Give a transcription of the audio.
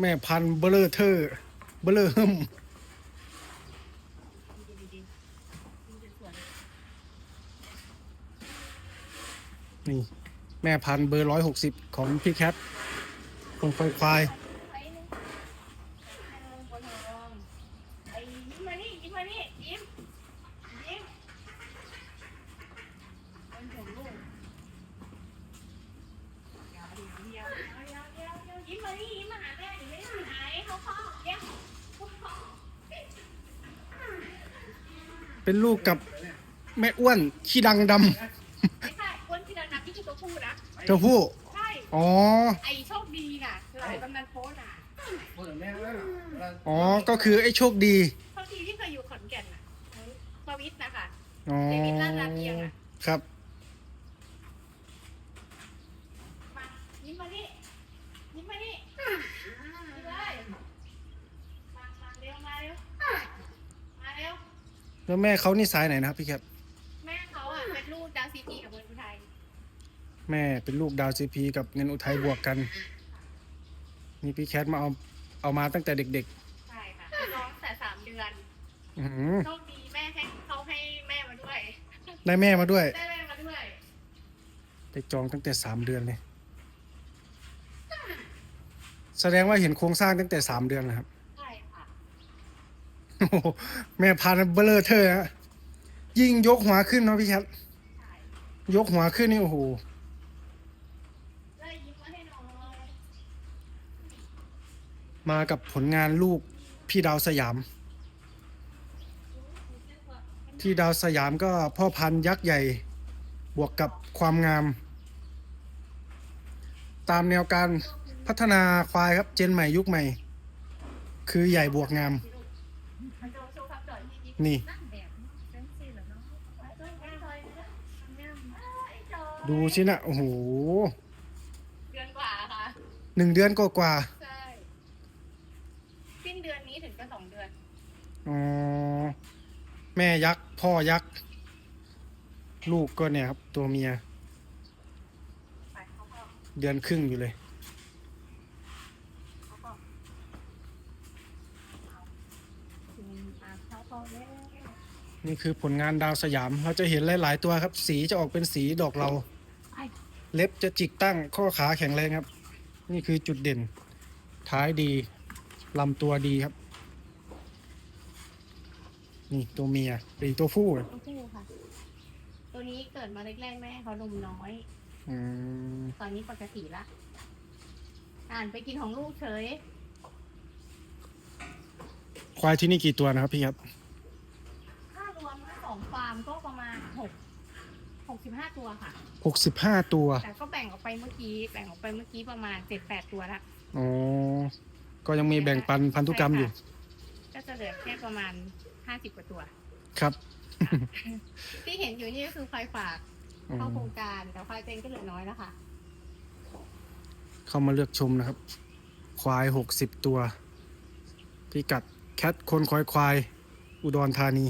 แม่พันธุ์เบลเลอร์เทอร์เบลเลอร์ฮึมนี่ แม่พันธุ์เบอร์ร้อยหกสิบของพี่แคทคนควายควายไปหนึ่งให้ลงบนหัวไอ้ยิ้มมานี่ เป็นลูกกับแม่อ้วนขี้ดังดไม่ใช่คนที่เรานับที่คือตัวผู้นะำตัวผู้ใช่ อ๋อ ไอ้โชคดีน่ะเรากำนันโพสน่ะอ๋อ ก็คือไอ้โชคดี โชคดีที่เคยอยู่ขอนแก่นน่ะประวิทย์นะคะอ๋อ เดวิดลาดลาเอียงอะครับ มายิ้มมานี่ยิ้มมานี่ยิ้มเลยมามาเร็วมาเร็วมาเร็ว แล้วแม่เขานี่สายไหนนะครับพี่แคทแม่เขาอะเป็นลูกดาวซีจีกับเมืองอุทัยแม่เป็นลูกดาวซีพีกับเงินอุทัยบวกกัน นี่พี่แคทมาเอาเอามาตั้งแต่เด็กใช่ค่ะน้องแต่สามเดือนๆ อื้อหือโชคดีแม่ให้เขาให้แม่มาด้วยได้แม่มาด้วย ได้แม่มาด้วยไปจองตั้งแต่สามเดือนเลย แสดงว่าเห็นโครงสร้างตั้งแต่สามเดือนนะครับใช่ค่ะโอ้โห แม่พันเบลเลอร์เธอร์ฮะยิ่งยกหัวขึ้นเนาะพี่แคทใช่ยกหัวขึ้นนี่โอ้โหมาให้น้องมากับผลงานลูกพี่ดาวสยาม ที่ดาวสยามก็พ่อพันธุ์ยักษ์ใหญ่ บวกกับความงาม ตามแนวการพัฒนาควายครับเจนใหม่ยุคใหม่ คือใหญ่บวกงาม นี่นั่งแบบเซนซี่เหรอเนาะไปจอยไปจอยนะเนี่ยไอ้จอยดูสินะโอ้โหเดือนกว่าค่ะหนึ่งเดือนก็กว่าใช่สิ้นเดือนนี้ถึงจะสองเดือนๆอ๋อแม่ยักษ์พ่อยักษ์ลูกก็เนี่ยครับ ตัวเมียไปเขาก็เดือนครึ่งอยู่เลย เขาก็เอาถึงอะเขาก็แล้ว นี่คือผลงานดาวสยาม เราจะเห็นหลาย ๆ ตัวครับ สีจะออกเป็นสีดอกเราไปเล็บจะจิกตั้งข้อขาแข็งแรงครับ นี่คือจุดเด่น ท้ายดีลำตัวดีครับ นี่ตัวเมียเป็นตัวผู้โอเคค่ะ ตัวนี้เกิดมาแรกๆแม่เขานมน้อย อืมตอนนี้ปกติละ อ่านไปกินของลูกเฉย ควายที่นี่กี่ตัวนะครับพี่ครับ ถ้ารวมทั้งสองฟาร์มก็ประมาณหกหก สิบห้าตัวค่ะหกสิบห้าตัวแต่ก็แบ่งออกไปเมื่อกี้ แบ่งออกไปเมื่อกี้ประมาณเจ็ดแปดตัวละ อ๋อก็ยังมีแบ่งปันพันธุกรรมอยู่ก็จะเหลือแค่ประมาณห้าสิบกว่าตัว ครับที่เห็นอยู่นี่ก็คือควายฝากอืเข้ามโครงการแต่ควายเต็งก็เหลือน้อยแล้วค่ะ เข้ามาเลือกชมนะครับ ควายหกสิบตัว พิกัดแคทคนควายควาย อุดรธานี